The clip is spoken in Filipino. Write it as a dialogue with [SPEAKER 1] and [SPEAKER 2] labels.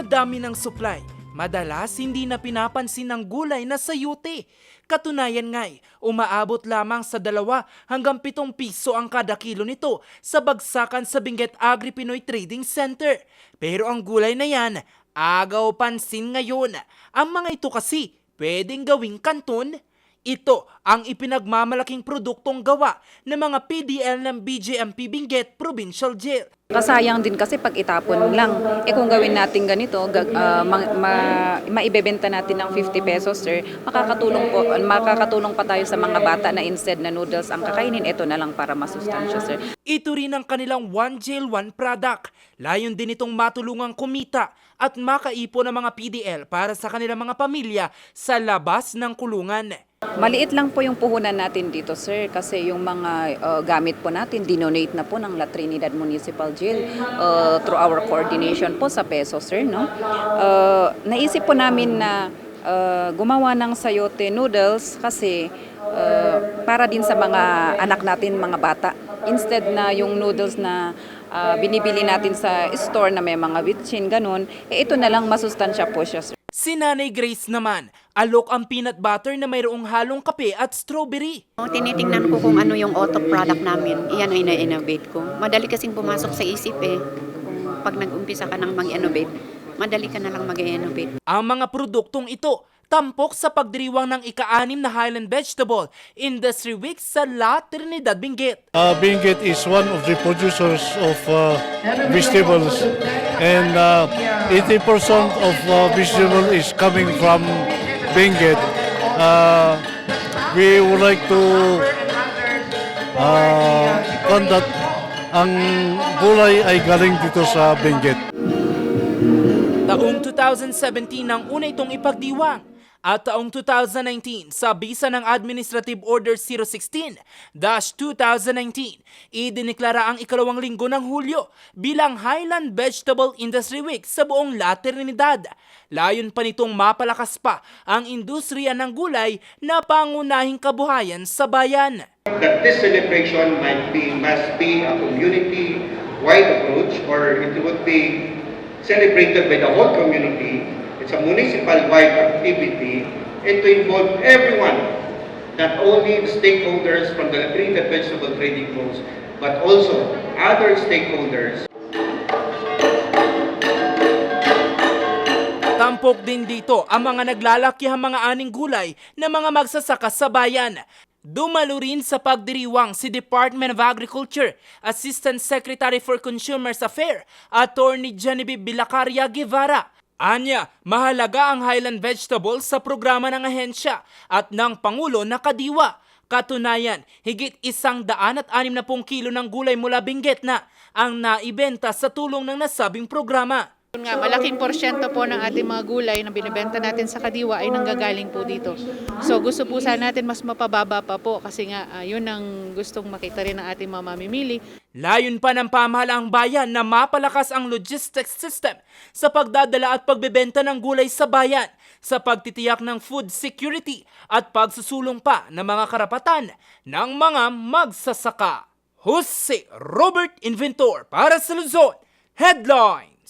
[SPEAKER 1] Sa dami ng supply, madalas hindi na pinapansin ng gulay na sayute. Katunayan nga'y, umaabot lamang sa dalawa hanggang pitong piso ang kada kilo nito sa bagsakan sa Benguet Agri Pinoy Trading Center. Pero ang gulay na yan, agaw pansin ngayon. Ang mga ito kasi, pwedeng gawing kanton, ito ang ipinagmamalaking produktong gawa ng mga PDL ng BJMP Benguet Provincial Jail.
[SPEAKER 2] Kasayang din kasi pag itapon lang. Eh kung gawin natin ganito, ah, ma, ma- maibebenta natin ng 50 pesos, sir, makakatulong po, makakatulong pa tayo sa mga bata na instead na noodles ang kakainin, ito na lang para masustansya, sir.
[SPEAKER 1] Ito rin ang kanilang One Jail One product. Layon din itong matulungang kumita at makaipon ng mga PDL para sa kanilang mga pamilya sa labas ng kulungan.
[SPEAKER 2] Maliit lang po yung puhunan natin dito, sir, kasi yung mga uh, gamit po natin, dinonate na po ng La Trinidad Municipal Jail uh, through our coordination po sa peso, sir, no? Uh, naisip po namin na uh, gumawa ng sayote noodles kasi uh, para din sa mga anak natin, mga bata. Instead na yung noodles na uh, binibili natin sa store na may mga bitchin, ganun, eh ito na lang masustansya po siya, sir.
[SPEAKER 1] Si Nanay Grace naman, alok ang peanut butter na mayroong halong kape at strawberry.
[SPEAKER 3] O, Tinitingnan ko kung ano yung auto product namin. Iyan ay na-innovate ko. Madali kasing pumasok sa isip eh. Kung pag nag-umpisa ka nang mag-innovate, madali ka na lang mag-innovate.
[SPEAKER 1] Ang mga produktong ito, tampok sa pagdiriwang ng ika-anim na Highland Vegetable Industry Week sa La Trinidad, Benguet.
[SPEAKER 4] Uh, Benguet is one of the producers of uh, vegetables, and uh, 80% of uh, vegetable is coming from Benguet. Uh, we would like to uh, conduct ang gulay ay galing dito sa Benguet.
[SPEAKER 1] Taong 2017 nang una itong ipagdiwang at taong 2019 sa bisa ng Administrative Order 016-2019, idiniklara ang ikalawang linggo ng Hulyo bilang Highland Vegetable Industry Week sa buong La. Layon pa nitong mapalakas pa ang industriya ng gulay na pangunahing kabuhayan sa bayan.
[SPEAKER 5] that this celebration might be must be a community-wide approach or it would be celebrated by the whole community. It's a municipal-wide activity and to involve everyone, not only stakeholders from the Trinidad Vegetable Trading Post, but also other stakeholders
[SPEAKER 1] Tampok din dito ang mga naglalakihang mga aning gulay na mga magsasaka sa bayan. Dumalo rin sa pagdiriwang si Department of Agriculture Assistant Secretary for Consumers Affairs, Attorney Genevieve Bilacaria Guevara. Anya, mahalaga ang Highland Vegetables sa programa ng ahensya at ng Pangulo na Kadiwa. Katunayan, higit isang daan at anim na pong kilo ng gulay mula Benguet na ang naibenta sa tulong ng nasabing programa.
[SPEAKER 6] Yun nga, malaking porsyento po ng ating mga gulay na binibenta natin sa Kadiwa ay nanggagaling po dito. So gusto po sana natin mas mapababa pa po kasi nga ah, yun ang gustong makita rin ng ating mga mamimili.
[SPEAKER 1] Layon pa ng pamahalaang bayan na mapalakas ang logistics system sa pagdadala at pagbebenta ng gulay sa bayan, sa pagtitiyak ng food security at pagsusulong pa ng mga karapatan ng mga magsasaka. Jose Robert Inventor para sa Luzon, Headline!